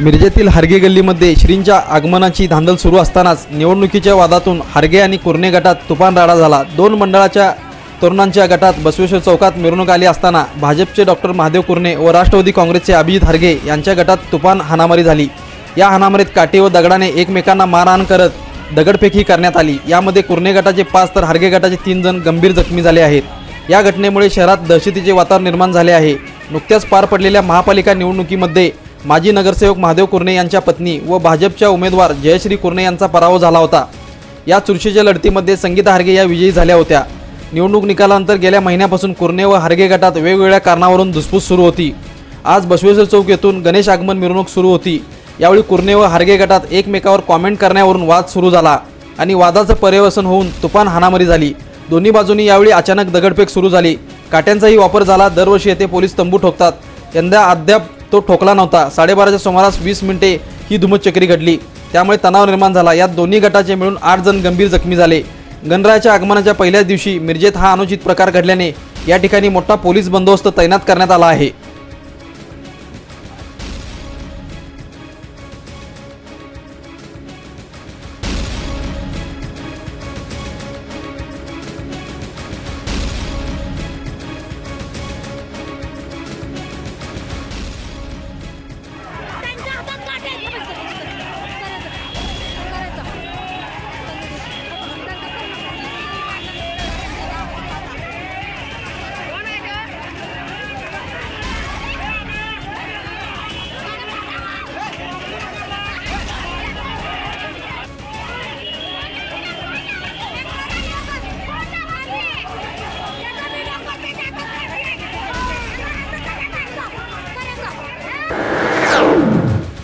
मिरजेतील हार्गे गल्लीमध्ये श्रींच्या आगमनाची धांदल सुरू असतानाच निवडणुकीच्या वादातून हार्गे आणि कुर्णे गटात तुफान राडा झाला. दोन मंडळाच्या तरुणांच्या गटात बसवेश्वर चौकात मिरवणूक आली असताना भाजपचे डॉक्टर महादेव कुर्णे व राष्ट्रवादी काँग्रेसचे अभिजित हार्गे यांच्या गटात तुफान हाणामारी झाली. या हाणामारीत काटे व दगडाने एकमेकांना मारहाण करत दगडफेकी करण्यात आली. यामध्ये कुर्णे गटाचे पाच तर हार्गे गटाचे तीन जण गंभीर जखमी झाले आहेत. या घटनेमुळे शहरात दहशतीचे वातावरण निर्माण झाले आहे. नुकत्याच पार पडलेल्या महापालिका निवडणुकीमध्ये माजी नगरसेवक महादेव कुर्णे यांच्या पत्नी व भाजपच्या उमेदवार जयश्री कुर्णे यांचा पराभव झाला होता. या चुरशीच्या लढतीमध्ये संगीता हार्गे या विजयी झाल्या होत्या. निवडणूक निकालानंतर गेल्या महिन्यापासून कुर्णे व हार्गे गटात वेगवेगळ्या कारणावरून धुसफूस सुरू होती. आज बसवेश्वर चौक येथून गणेश आगमन मिरवणूक सुरू होती. यावेळी कुर्णे व हार्गे गटात एकमेकावर कॉमेंट करण्यावरून वाद सुरू झाला आणि वादाचं पर्यवसन होऊन तुफान हानामारी झाली. दोन्ही बाजूंनी यावेळी अचानक दगडफेक सुरू झाली. काट्यांचाही वापर झाला. दरवर्षी येथे पोलीस तंबू ठोकतात. यंदा अद्याप तो ठोकला नव्हता. साडेबाराच्या सुमारास वीस मिनिटे ही धुमचक्री घडली. त्यामुळे तणाव निर्माण झाला. यात दोन्ही गटाचे मिळून आठ जण गंभीर जखमी झाले. गणरायाच्या आगमनाच्या पहिल्याच दिवशी मिरजेत हा अनुचित प्रकार घडल्याने या ठिकाणी मोठा पोलीस बंदोबस्त तैनात करण्यात आला आहे.